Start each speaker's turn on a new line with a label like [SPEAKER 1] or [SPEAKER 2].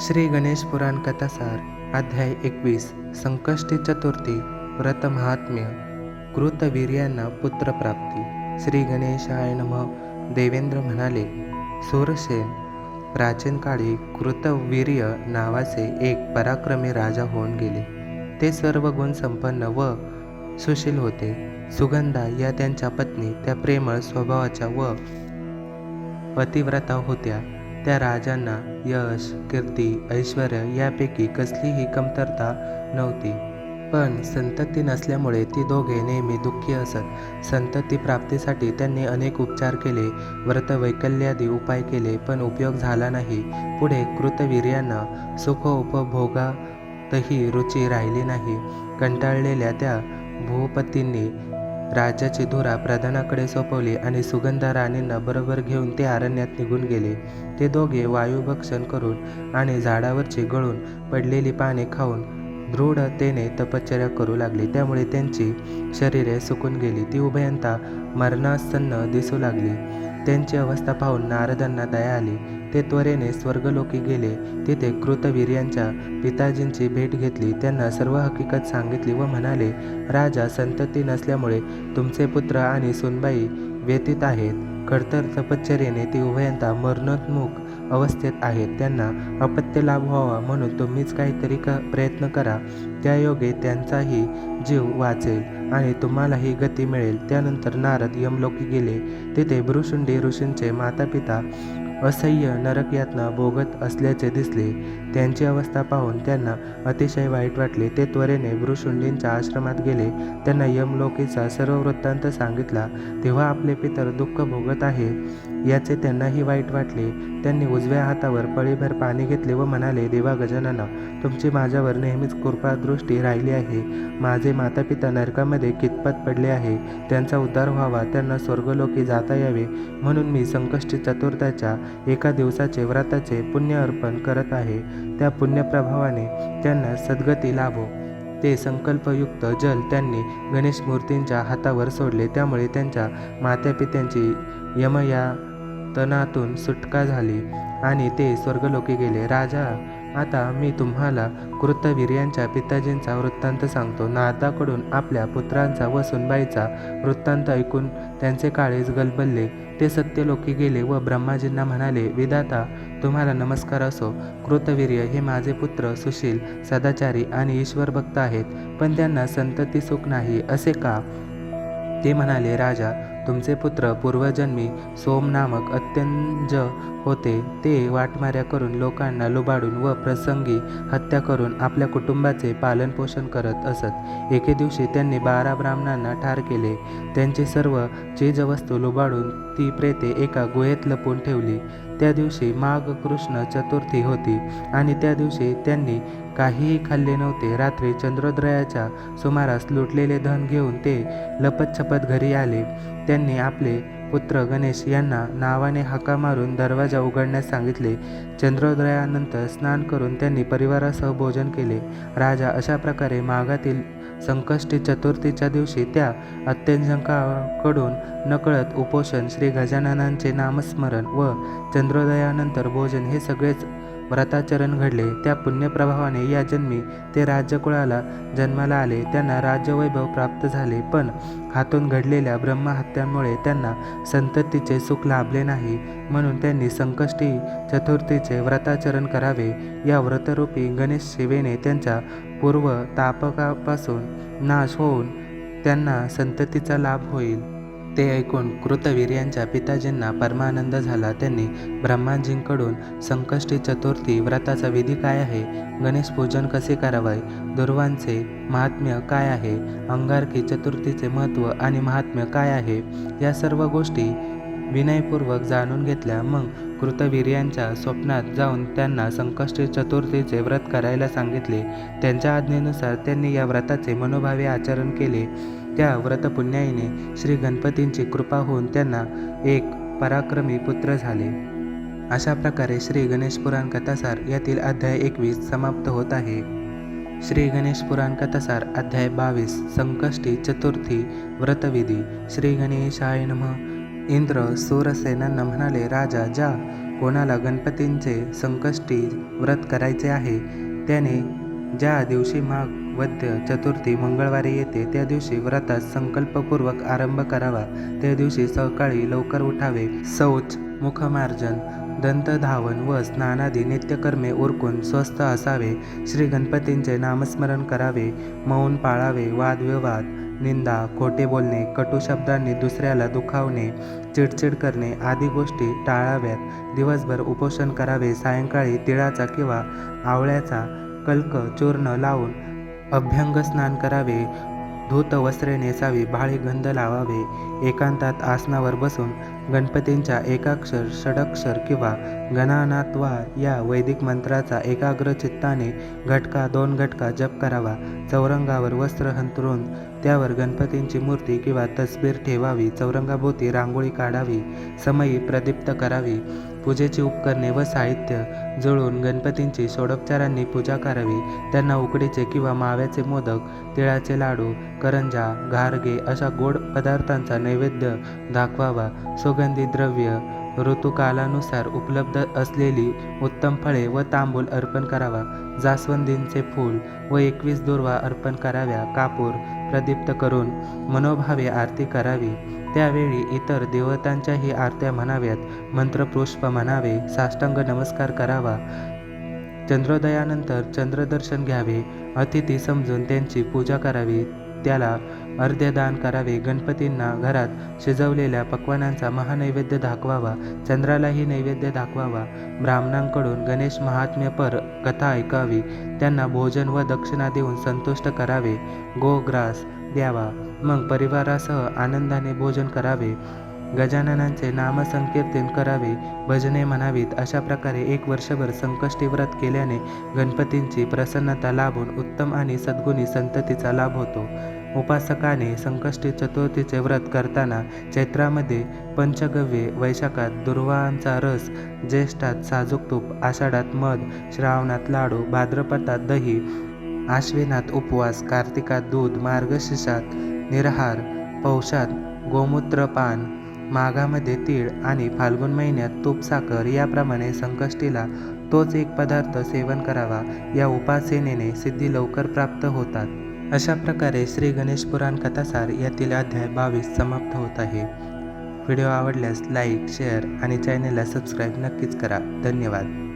[SPEAKER 1] श्री गणेश पुराण कथासार अध्याय एकवीस संकष्टी चतुर्थी व्रत महात्म्य कृतवीर्यांना पुत्रप्राप्ती. श्री गणेशाय नम. देवेंद्र म्हणाले सूरसेन प्राचीन काळी कृतवीर्य नावाचे एक पराक्रमी राजा होऊन गेले. ते सर्व गुण संपन्न व सुशील होते. सुगंधा या त्यांच्या पत्नी त्या प्रेमळ स्वभावाच्या व पतिव्रता होत्या. त्या राजांना यश कीर्ती ऐश्वर यापैकी कसलीही कमतरता नव्हती. पण संतती नसल्यामुळे ती दोघे नेहमी दुःखी असत. संतती प्राप्तीसाठी त्यांनी अनेक उपचार केले व्रत वैकल्यादी उपाय केले पण उपयोग झाला नाही. पुढे कृतवीर्यांना सुख उपभोगातही रुची राहिली नाही. कंटाळलेल्या त्या भूपतींनी राज्याची धुरा प्रधानाकडे सोपवली आणि सुगंधा राणींना बरोबर घेऊन ते अरण्यात निघून गेले. ते दोघे वायुभक्षण करून आणि झाडावरची गळून पडलेली पाने खाऊन दृढतेने तपश्चर्या करू लागली. त्यामुळे त्यांची शरीरे सुकून गेली. ती उभयंता मरणासन्न दिसू लागली. त्यांची अवस्था पाहून नारदांना दया आली. ते त्वरेने स्वर्गलोकी गेले. तिथे कृतवीर्यांच्या पिताजींची भेट घेतली. त्यांना सर्व हकीकत सांगितली व म्हणाले राजा संतती नसल्यामुळे तुमचे पुत्र आणि सुनबाई व्यतीत आहेत. खडतर तपश्चर्येने ती उभयंता मरणोन्मुख अवस्थेत आहेत त्यांना अपत्य लाभ व्हावा म्हणून तुम्हीच काहीतरी क प्रयत्न करा. त्यायोगे त्यांचाही जीव वाचेल आणि तुम्हालाही गती मिळेल. त्यानंतर नारद यमलोकी गेले. तिथे भृशुंडी ऋषींचे मातापिता असह्य नरकयातना भोगत असल्याचे दिसले. त्यांची अवस्था पाहून त्यांना अतिशय वाईट वाटले. ते त्वरेने भृशुंडींच्या आश्रमात गेले. त्यांना यमलोकीचा सर्व वृत्तांत सांगितला. तेव्हा आपले पितर दुःख भोगत आहे. याचे त्यांनाही वाईट वाटले. त्यांनी उजव्या हातावर पळीभर पाणी घेतले व म्हणाले देवा गजानन तुमची माझ्यावर नेहमीच कृपादृष्टी राहिली आहे. माझे मातापिता नरकामध्ये कितपत पडले आहे? त्यांचा उद्धार व्हावा त्यांना स्वर्गलोकी जाता यावे. म्हणून मी संकष्टी चतुर्थाच्या एका दिवसाचे व्रताचे पुण्य अर्पण करत आहे. त्या पुण्यप्रभावाने त्यांना सद्गती लाभो. ते संकल्पयुक्त जल त्यांनी गणेश मूर्तींच्या हातावर सोडले. त्यामुळे त्यांच्या मातापित्यांची यमयातनातून सुटका झाली आणि ते स्वर्गलोकी गेले. राजा आता मी तुम्हाला कृतवीर्यांच्या पिताजींचा वृत्तांत सांगतो. नारदाकडून आपल्या पुत्रांचा व सुनबाईचा वृत्तांत ऐकून त्यांचे काळेज गलबलले. ते सत्यलोकी गेले व ब्रह्माजींना म्हणाले विदाता तुम्हाला नमस्कार असो. कृतवीर्य हे माझे पुत्र सुशील सदाचारी आणि ईश्वर भक्त आहेत. पण त्यांना संतती सुख नाही असे का? ते म्हणाले राजा तुमचे पुत्र पूर्वजन्मी सोम नामक अत्यंज होते ते वाटमाऱ्या करून लोकांना लुबाडून व प्रसंगी हत्या करून आपल्या कुटुंबाचे पालनपोषण करत असत. एके दिवशी त्यांनी बारा ब्राह्मणांना ठार केले. त्यांची सर्व चीजवस्तू लुबाडून ती प्रेते एका गुहेत लपून ठेवली. त्या दिवशी माघ कृष्ण चतुर्थी होती आणि त्या दिवशी त्यांनी काहीही खाल्ले नव्हते. रात्री चंद्रोदयाच्या सुमारास लुटलेले धन घेऊन ते लपतछपत घरी आले. त्यांनी आपले पुत्र गणेश यांना नावाने हाका मारून दरवाजा उघडण्यास सांगितले. चंद्रोदयानंतर स्नान करून त्यांनी परिवारासह भोजन केले. राजा अशा प्रकारे मागातील संकष्टी चतुर्थीच्या दिवशी त्या अत्यंजकाकडून नकळत उपोषण श्री गजाननांचे नामस्मरण व चंद्रोदयानंतर भोजन हे सगळेच व्रताचरण घडले. त्या पुण्यप्रभावाने या जन्मी ते राज्यकुळाला जन्माला आले. त्यांना राज्यवैभव प्राप्त झाले पण हातून घडलेल्या ब्रह्महत्यांमुळे त्यांना संततीचे सुख लाभले नाही. म्हणून त्यांनी संकष्टी चतुर्थीचे व्रताचरण करावे. या व्रतरूपी गणेश शिवेने त्यांच्या पूर्व तापकापासून नाश होऊन त्यांना संततीचा लाभ होईल. ते ऐकून कृतवीर्यांच्या पिताजींना परमानंद झाला. त्यांनी ब्रह्माजींकडून संकष्टी चतुर्थी व्रताचा विधी काय आहे? गणेश पूजन कसे करावे? दुर्वांचे महात्म्य काय आहे? अंगारकी चतुर्थीचे महत्त्व आणि महात्म्य काय आहे? या सर्व गोष्टी विनयपूर्वक जाणून घेतल्या. मग कृतवीर्यांच्या स्वप्नात जाऊन त्यांना संकष्टी चतुर्थीचे व्रत करायला सांगितले. त्यांच्या आज्ञेनुसार त्यांनी या व्रताचे मनोभावे आचरण केले. त्या व्रतपुण्याईने श्री गणपतींची कृपा होऊन त्यांना एक पराक्रमी पुत्र झाले. अशा प्रकारे श्री गणेश पुराण कथासार यातील अध्याय एकवीस समाप्त होत आहे. श्री गणेश पुराण कथासार अध्याय बावीस संकष्टी चतुर्थी व्रतविधी श्री गणेशाय नम. इंद्र सूरसेनांना म्हणाले राजा ज्या कोणाला गणपतींचे संकष्टी व्रत करायचे आहे त्याने ज्या दिवशी माघ वद्य चतुर्थी मंगळवारी येते. त्या दिवशी व्रतास संकल्पपूर्वक आरंभ करावा. त्या दिवशी सकाळी लवकर उठावे. शौच मुखमार्जन दंतधावन व स्नानादी नित्यकर्मे उरकून स्वस्थ असावे. श्री गणपतींचे नामस्मरण करावे. मौन पाळावे. वादविवाद निंदा खोटे बोलणे कटू शब्दांनी दुसऱ्याला दुखावणे चिडचिड करणे आदी गोष्टी टाळाव्यात. दिवसभर उपोषण करावे. सायंकाळी तिळाचा किंवा आवळ्याचा कल्क चूर्ण लावून अभ्यंग स्नान करावे धूत वस्त्रे नेसावी भाळी गंध लावावे एकांतात आसनावर बसून गणपतींच्या एकाक्षर षडक्षर किंवा गणानात्वा या वैदिक मंत्राचा एकाग्र चित्ताने घटका दोन घटका जप करावा. चौरंगावर वस्त्र हंतरून त्यावर गणपतींची मूर्ती किंवा तस्बीर ठेवावी. चौरंगाभोवती रांगोळी काढावी. समयी प्रदीप्त करावी. पूजेची उपकरणे व साहित्य जुळून गणपतींची षोडोपचारांनी पूजा करावी. त्यांना उकडीचे किंवा माव्याचे मोदक तिळाचे लाडू करंजा घारगे अशा गोड पदार्थांचा नैवेद्य दाखवावा. सुगंधी द्रव्य ऋतुकालानुसार उपलब्ध असलेली उत्तम फळे व तांबूल अर्पण करावा. जास्वंदींचे फूल व एकवीस दुर्वा अर्पण कराव्या. कापूर प्रदीप्त करून मनोभावे आरती करावी. त्यावेळी इतर देवतांच्याही आरत्या म्हणाव्यात. मंत्रपुष्प म्हणावे. साष्टांग नमस्कार करावा. चंद्रोदयानंतर चंद्रदर्शन घ्यावे. अतिथी समजून त्यांची पूजा करावी. त्याला अर्ध्यदान करावे. गणपतींना घरात शिजवलेल्या पक्वानांचा महानैवेद्य दाखवावा. चंद्रालाही नैवेद्य दाखवावा. ब्राह्मणांकडून गणेश महात्म्यपर कथा ऐकावी. त्यांना भोजन व दक्षिणा देऊन संतुष्ट करावे. गोग्रास द्यावा. मग परिवारासह आनंदाने भोजन करावे. गजाननांचे नामसंकीर्तन करावे भजने म्हणावीत अशा प्रकारे एक वर्षभर संकष्टी व्रत केल्याने गणपतींची प्रसन्नता लाभून उत्तम आणि सद्गुणी संततीचा लाभ होतो. उपासकाने संकष्टी चतुर्थीचे व्रत करताना चैत्रामध्ये पंचगव्ये वैशाखात दुर्वांचा रस ज्येष्ठात साजूक तूप आषाढात मध श्रावणात लाडू भाद्रपदात दही आश्विनात उपवास कार्तिकात दूध मार्गशीर्षात निरहार पौषात गोमूत्रपान माघामध्ये तीळ आणि फाल्गुन महिन्यात तूप साखर याप्रमाणे संकष्टीला तोच एक पदार्थ सेवन करावा या उपासनेने सिद्धी लवकर प्राप्त होतात. अशा प्रकारे श्री गणेश पुराण कथासार यातील अध्याय बावीस समाप्त होत आहे. व्हिडिओ आवडल्यास लाईक शेअर आणि चॅनेलला सबस्क्राईब नक्कीच करा. धन्यवाद.